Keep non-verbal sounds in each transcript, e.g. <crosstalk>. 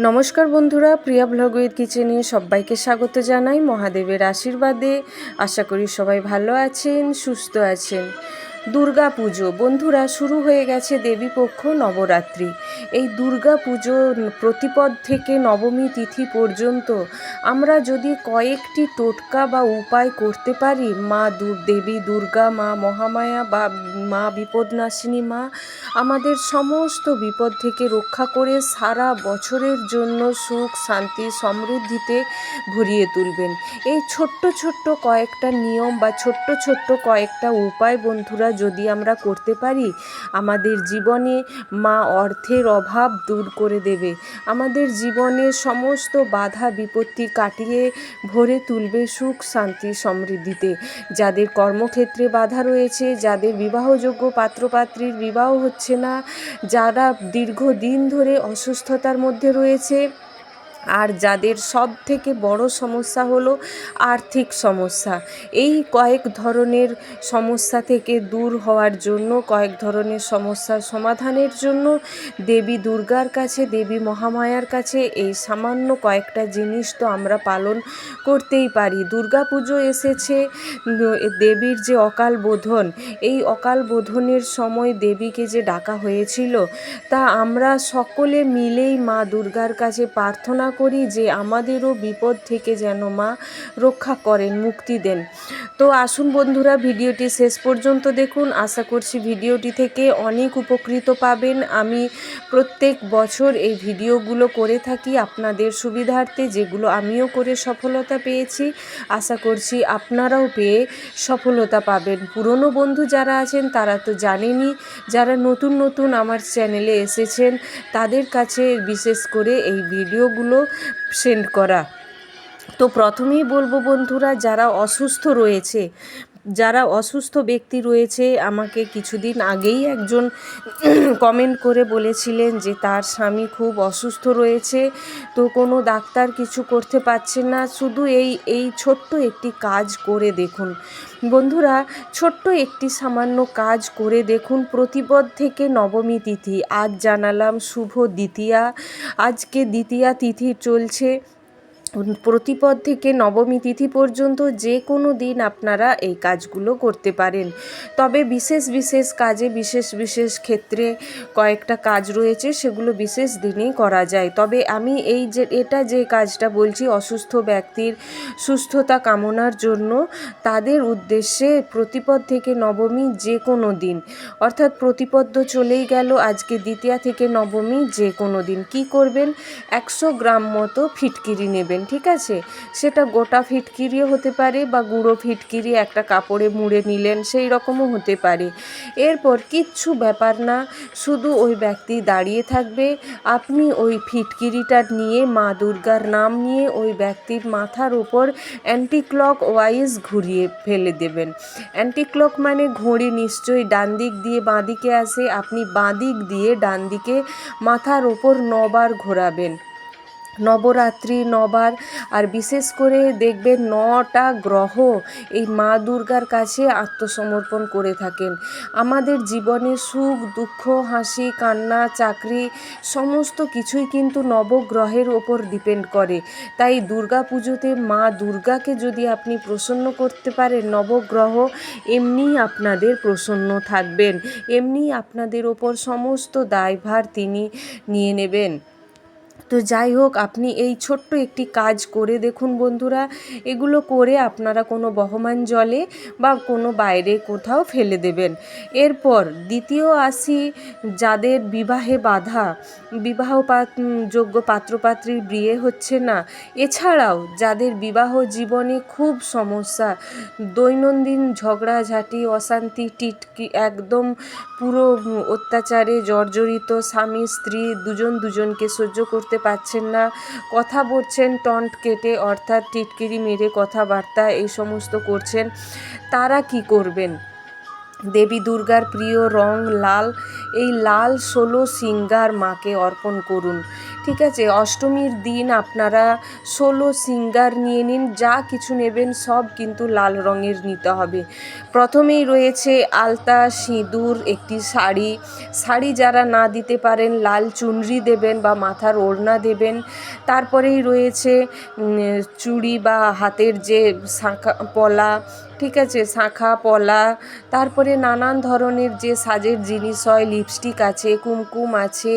নমস্কার বন্ধুরা, প্রিয়া ব্লগের কিচেনে সবাইকে স্বাগত জানাই মহাদেবের আশীর্বাদে। আশা করি সবাই ভালো আছেন, সুস্থ আছেন। দুর্গা পুজো। বন্ধুরা, শুরু হয়ে গেছে দেবীপক্ষ নবরাত্রি। এই দুর্গা পুজো প্রতিপদ থেকে নবমী তিথি পর্যন্ত আমরা যদি কয়েকটি টোটকা বা উপায় করতে পারি, মা দেবী দুর্গা, মা মহামায়া বা মা বিপদনাশিনী, মা আমাদের সমস্ত বিপদ থেকে রক্ষা করে সারা বছরের জন্য সুখ, শান্তি, সমৃদ্ধিতে ভরিয়ে তুলবেন। এই ছোট্ট ছোট্ট কয়েকটা নিয়ম বা ছোট্ট ছোট্ট কয়েকটা উপায় বন্ধুরা যদি আমরা করতে পারি, আমাদের জীবনে মা অর্থের অভাব দূর করে দেবে। আমাদের জীবনে সমস্ত বাধা বিপত্তি কাটিয়ে ভরে তুলবে সুখ, শান্তি, সমৃদ্ধিতে। যাদের কর্মক্ষেত্রে বাধা রয়েছে, যাদের বিবাহযোগ্য পাত্রপাত্রীর বিবাহ হচ্ছে না, যারা দীর্ঘদিন ধরে অসুস্থতার মধ্যে রয়েছে আর যাদের সব থেকে বড় সমস্যা হলো আর্থিক সমস্যা। এই কয়েক ধরনের সমস্যা থেকে দূর হওয়ার জন্য, কয়েক ধরনের সমস্যার সমাধানের জন্য দেবী দুর্গার কাছে, দেবী মহামায়ার কাছে এই সামান্য কয়েকটা জিনিস তো আমরা পালন করতেই পারি। দুর্গা পুজো এসেছে দেবীর যে অকাল বোধন, এই অকাল বোধনের সময় দেবীকে যে ডাকা হয়েছিল, তা আমরা সকলে মিলেই মা দুর্গার কাছে প্রার্থনা করি যে আমাদেরও বিপদ থেকে যেন মা রক্ষা করেন, মুক্তি দেন। তো আসুন বন্ধুরা, ভিডিওটি শেষ পর্যন্ত দেখুন। আশা করছি ভিডিওটি থেকে অনেক উপকৃত পাবেন। আমি প্রত্যেক বছর এই ভিডিওগুলো করে থাকি আপনাদের সুবিধার্থে, যেগুলো আমিও করে সফলতা পেয়েছি। আশা করছি আপনারাও পেয়ে সফলতা পাবেন। পুরনো বন্ধু যারা আছেন, তারা তো জানেনই, যারা নতুন নতুন আমার চ্যানেলে এসেছেন, তাদের কাছে বিশেষ করে এই ভিডিওগুলো সেন্ড করা। তো প্রথমেই বলব বন্ধুরা যারা অসুস্থ রয়েছে যারা অসুস্থ ব্যক্তি রয়েছে, আমাকে কিছুদিন আগেই একজন <clears throat> কমেন্ট করে বলেছিলেন যে, তার স্বামী খুব অসুস্থ রয়েছে, তো কোনো ডাক্তার কিছু করতে পারছেন না। শুধু এই এই ছোট্ট একটি কাজ করে দেখুন। বন্ধুরা, ছোট্ট একটি সামান্য কাজ করে দেখুন। প্রতিপদ থেকে নবমী তিথি, আজ জানালাম শুভ দ্বিতীয়া। আজকে দ্বিতীয়া তিথি চলছে। প্রতিপদ থেকে নবমী তিথি পর্যন্ত যে কোনো দিন আপনারা এই কাজগুলো করতে পারেন। তবে বিশেষ বিশেষ কাজে, বিশেষ বিশেষ ক্ষেত্রে কয়েকটা কাজ রয়েছে, সেগুলো বিশেষ দিনেই করা যায়। তবে আমি এই যে, এটা যে কাজটা বলছি, অসুস্থ ব্যক্তির সুস্থতা কামনার জন্য তাদের উদ্দেশ্যে প্রতিপদ থেকে নবমী যে কোনো দিন, অর্থাৎ প্রতিপদ্য চলেই গেল, আজকে দ্বিতীয়া থেকে নবমী যে কোনো দিন, কি করবেন? একশো গ্রাম মতো ফিটকিরি নেবেন। ঠিক আছে? সেটা গোটা ফিটকিরিও হতে পারে বা গুঁড়ো ফিটকিরি একটা কাপড়ে মুড়ে নিলেন, সেই রকমও হতে পারে। এরপর কিচ্ছু ব্যাপার না, শুধু ওই ব্যক্তি দাঁড়িয়ে থাকবে। আপনি ওই ফিটকিরিটা নিয়ে মা দুর্গার নাম নিয়ে ওই ব্যক্তির মাথার ওপর অ্যান্টি ক্লক ওয়াইজ ঘুরিয়ে ফেলে দেবেন। অ্যান্টি ক্লক মানে ঘড়ি নিশ্চয়ই ডান দিক দিয়ে বাঁ দিকে আসে, আপনি বাঁ দিক দিয়ে ডান দিকে মাথার ওপর নবার ঘোরাবেন। নবরাত্রি, নবার, আর বিশেষ করে দেখবেন নটা গ্রহ এই মা দুর্গার কাছে আত্মসমর্পণ করে থাকেন। আমাদের জীবনে সুখ, দুঃখ, হাসি, কান্না, চাকরি সমস্ত কিছুই কিন্তু নবগ্রহের ওপর ডিপেন্ড করে। তাই দুর্গা পুজোতে মা দুর্গাকে যদি আপনি প্রসন্ন করতে পারেন, নবগ্রহ এমনিই আপনাদের প্রসন্ন থাকবেন। এমনি আপনাদের ওপর সমস্ত দায়ভার তিনি নিয়ে নেবেন। তো যাই হোক, আপনি এই ছোট্ট একটি কাজ করে দেখুন বন্ধুরা। এগুলো করে আপনারা কোনো বহমান জলে বা কোনো বাইরে কোথাও ফেলে দেবেন। এরপর দ্বিতীয় আসি যাদের বিবাহে বাধা বিবাহ যোগ্য পাত্রপাত্রীর বিয়ে হচ্ছে না। এছাড়াও যাদের বিবাহ জীবনে খুব সমস্যা, দৈনন্দিন ঝগড়াঝাটি, অশান্তি, টিটকি, একদম পুরো অত্যাচারে জর্জরিত স্বামী, স্ত্রী দুজন দুজনকে সহ্য করতে পারছেন না। কথা বলছেন, টন্ট কেটে অর্থাৎ টিটকিরি মেরে কথাবার্তা এই সমস্ত করছেন। তারা কি করবেন? দেবী দুর্গার প্রিয় রং লাল। এই লাল ষোলো সিঙ্গার মাকে অর্পণ করুন। ঠিক আছে, অষ্টমীর দিন আপনারা ষোলো সিঙ্গার নিয়ে নিন, যা কিছু নেবেন সব কিন্তু লাল রঙের নিতে হবে। প্রথমেই রয়েছে আলতা, সিঁদুর, একটি শাড়ি। শাড়ি যারা না দিতে পারেন, লাল চুনরি দেবেন বা মাথার ওড়না দেবেন। তারপরেই রয়েছে চুড়ি বা হাতের যে শাঁখা, পলা ঠিক আছে শাঁখা পলা তারপরে নানান ধরনের যে সাজের জিনিস হয় লিপস্টিক আছে কুমকুম আছে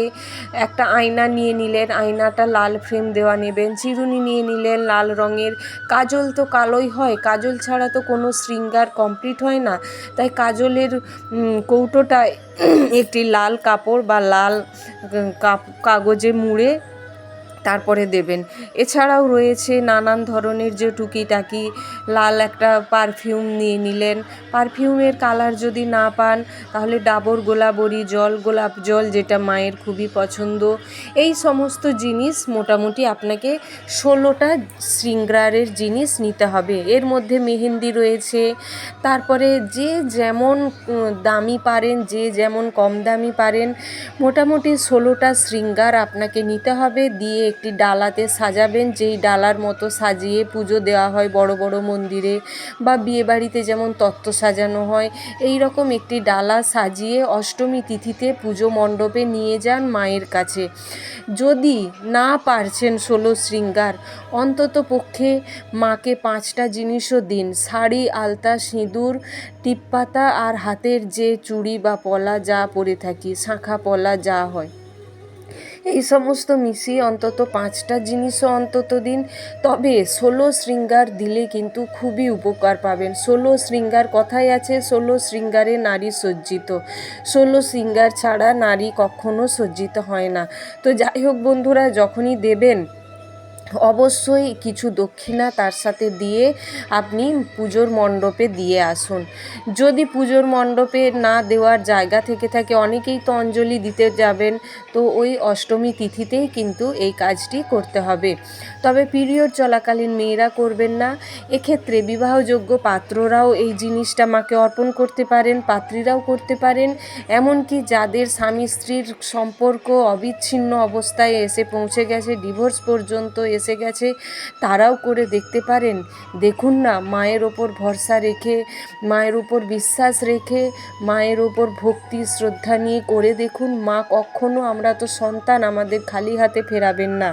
একটা আয়না নিয়ে নিলেন আয়নাটা লাল ফ্রেম দেওয়া নেবেন চিরুনি নিয়ে নিলেন লাল রঙের কাজল তো কালোই হয় কাজল ছাড়া তো কোনো শৃঙ্গার কমপ্লিট হয় না তাই কাজলের উম, কৌটোটায় <clears throat> একটি লাল কাপড় বা লাল কাগজে মুড়ে তারপরে দেবেন। এছাড়াও রয়েছে নানান ধরনের যে টুকিটাকি, লাল একটা পারফিউম নিয়ে নিলেন। পারফিউমের কালার যদি না পান, তাহলে ডাবর গোলাবরি, জল গোলাপ জল যেটা মায়ের খুবই পছন্দ। এই সমস্ত জিনিস মোটামুটি আপনাকে ষোলোটা শৃঙ্গারের জিনিস নিতে হবে। এর মধ্যে মেহেন্দি রয়েছে। তারপরে যে যেমন দামি পারেন, যে যেমন কম দামি পারেন, মোটামুটি ষোলোটা শৃঙ্গার আপনাকে নিতে হবে। দিয়ে একটি ডালাতে সাজাবেন, যেই ডালার মতো সাজিয়ে পুজো দেওয়া হয় বড় বড় মন্দিরে বা বিয়েবাড়িতে যেমন তত্ত্ব সাজানো হয়। এই রকম একটি ডালা সাজিয়ে অষ্টমী তিথিতে পুজো মণ্ডপে নিয়ে যান মায়ের কাছে। যদি না পারছেন ষোলো শৃঙ্গার, অন্তত পক্ষে মাকে পাঁচটা জিনিসও দিন। শাড়ি, আলতা, সিঁদুর, টিপপাতা আর হাতের যে চুড়ি বা পলা যা পরে থাকি, শাঁখা, পলা যা হয়। এই সমস্ত মিশিয়ে অন্তত পাঁচটা জিনিসও অন্তত দিন। তবে ষোলো শৃঙ্গার দিলে কিন্তু খুবই উপকার পাবেন। ষোলো শৃঙ্গার কথাই আছে, ষোলো শৃঙ্গারে নারী সজ্জিত। ষোলো শৃঙ্গার ছাড়া নারী কখনো সজ্জিত হয় না। তো যাই হোক বন্ধুরা, যখনই দেবেন অবশ্যই কিছু দক্ষিণা তার সাথে দিয়ে আপনি পুজোর মণ্ডপে দিয়ে আসুন। যদি পুজোর মণ্ডপে না দেওয়ার জায়গা থেকে থাকে, অনেকেই তো অঞ্জলি দিতে যাবেন, তো ওই অষ্টমী তিথিতেই কিন্তু এই কাজটি করতে হবে। তবে পিরিয়ড চলাকালীন মেয়েরা করবেন না। এক্ষেত্রে বিবাহযোগ্য পাত্ররাও এই জিনিসটা মাকে অর্পণ করতে পারেন, পাত্রীরাও করতে পারেন। এমনকি যাদের স্বামী স্ত্রীর সম্পর্ক অবিচ্ছিন্ন অবস্থায় এসে পৌঁছে গেছে, ডিভোর্স পর্যন্ত এসে গেছে, তারাও করে দেখতে পারেন। দেখুন না, মায়ের ওপর ভরসা রেখে, মায়ের ওপর বিশ্বাস রেখে, মায়ের ওপর ভক্তি, শ্রদ্ধা নিয়ে করে দেখুন, মা কখনো আমরা তো সন্তান, আমাদের খালি হাতে ফেরাবেন না।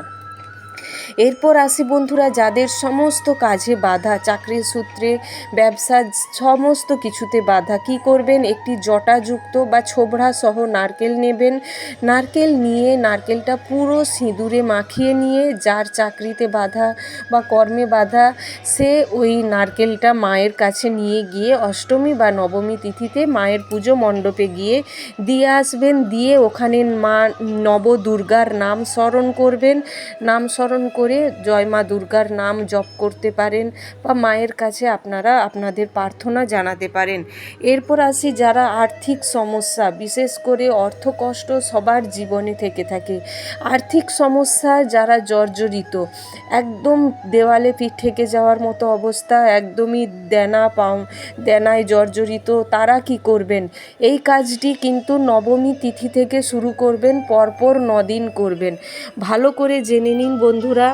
এরপর আসি বন্ধুরা, যাদের সমস্ত কাজে বাধা, চাকরির সূত্রে ব্যবসা সমস্ত কিছুতে বাধা, কি করবেন? একটি জটাযুক্ত বা ছোবড়া সহ নারকেল নেবেন। নারকেল নিয়ে, নারকেলটা পুরো সিঁদুরে মাখিয়ে নিয়ে, যার চাকরিতে বাধা বা কর্মে বাধা, সে ওই নারকেলটা মায়ের কাছে নিয়ে গিয়ে অষ্টমী বা নবমী তিথিতে মায়ের পুজো মণ্ডপে গিয়ে দিয়ে আসবেন। দিয়ে ওখানে মা নবদুর্গার নাম স্মরণ করবেন। নাম স্মরণ করে জয় মা দুর্গার নাম জপ করতে পারেন বা মায়ের কাছে আপনারা আপনাদের প্রার্থনা জানাতে পারেন। এরপর আসি যারা আর্থিক সমস্যা, বিশেষ করে অর্থকষ্ট সবার জীবনে থেকে থাকে। আর্থিক সমস্যা যারা জর্জরিত, একদম দেওয়ালে পিঠ থেকে যাওয়ার মতো অবস্থা, একদমই দেনা পাও, দেনায় জর্জরিত, তারা কি করবেন? এই কাজটি কিন্তু নবমী তিথি থেকে শুরু করবেন, পরপর নদিন করবেন। ভালো করে জেনে নিন বন্ধুরা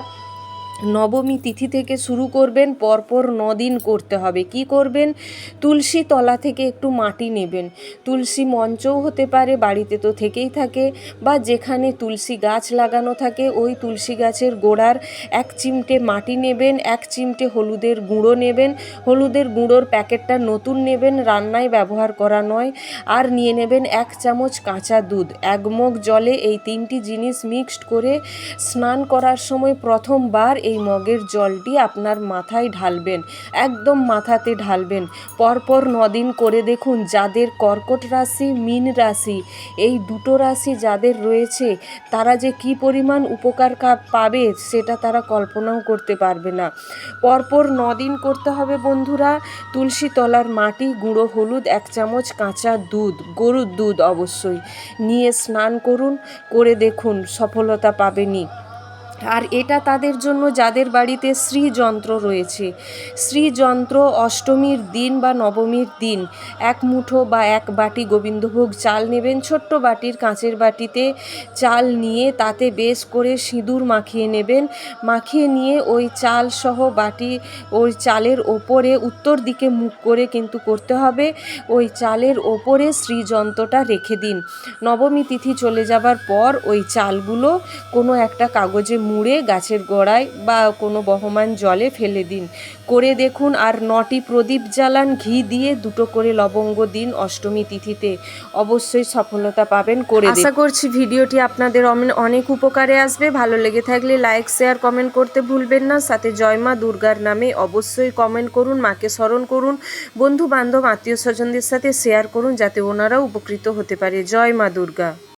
নবমী তিথি থেকে শুরু করবেন, পরপর নদিন করতে হবে। কি করবেন? তুলসী তলা থেকে একটু মাটি নেবেন। তুলসী মঞ্চও হতে পারে, বাড়িতে তো থেকেই থাকে, বা যেখানে তুলসী গাছ লাগানো থাকে, ওই তুলসী গাছের গোড়ার এক চিমটে মাটি নেবেন, এক চিমটে হলুদের গুঁড়ো নেবেন। হলুদের গুঁড়োর প্যাকেটটা নতুন নেবেন, রান্নায় ব্যবহার করা নয়। আর নিয়ে নেবেন এক চামচ কাঁচা দুধ। এক জলে এই তিনটি জিনিস মিক্সড করে স্নান করার সময় প্রথমবার এই মগের জলটি আপনার মাথায় ঢালবেন, একদম মাথাতে ঢালবেন। পরপর নদিন করে দেখুন যাদের কর্কট রাশি, মিন রাশি, এই দুটো রাশি যাদের রয়েছে, তারা যে কি পরিমাণ উপকার পাবে সেটা তারা কল্পনাও করতে পারবে না। পরপর নদিন করতে হবে বন্ধুরা, তুলসী তলার মাটি, গুঁড়ো হলুদ, এক চামচ কাঁচা দুধ, গরুর দুধ অবশ্যই। নিয়ে স্নান করুন, করে দেখুন সফলতা পাবেনই আর এটা তাদের জন্য যাদের বাড়িতে শ্রীযন্ত্র রয়েছে। শ্রীযন্ত্র অষ্টমীর দিন বা নবমীর দিন, এক মুঠো বা এক বাটি গোবিন্দভোগ চাল নেবেন, ছোট্ট বাটির কাঁচের বাটিতে চাল নিয়ে তাতে বেশ করে সিঁদুর মাখিয়ে নেবেন। মাখিয়ে নিয়ে ওই চাল সহ বাটি ওই চালের ওপরে উত্তর দিকে মুখ করে কিন্তু করতে হবে। ওই চালের ওপরে শ্রীযন্ত্রটা রেখে দিন। নবমী তিথি চলে যাবার পর ওই চালগুলো কোনো একটা কাগজে মুড়ে গাছের গোড়ায় বা কোনো বহমান জলে ফেলে দিন। করে দেখুন আর নটি প্রদীপ জ্বালান ঘি দিয়ে দুটো করে লবঙ্গ দিন অষ্টমী তিথিতে। অবশ্যই সফলতা পাবেন করে আশা করছি ভিডিওটি আপনাদের অনেক উপকারে আসবে। ভালো লেগে থাকলে লাইক শেয়ার কমেন্ট করতে ভুলবেন না। সাথে জয় মা দুর্গার নামে অবশ্যই কমেন্ট করুন মাকে স্মরণ করুন। বন্ধু বান্ধব আত্মীয় স্বজনদের সাথে শেয়ার করুন যাতে ওনারাও উপকৃত হতে পারে। জয় মা দুর্গা।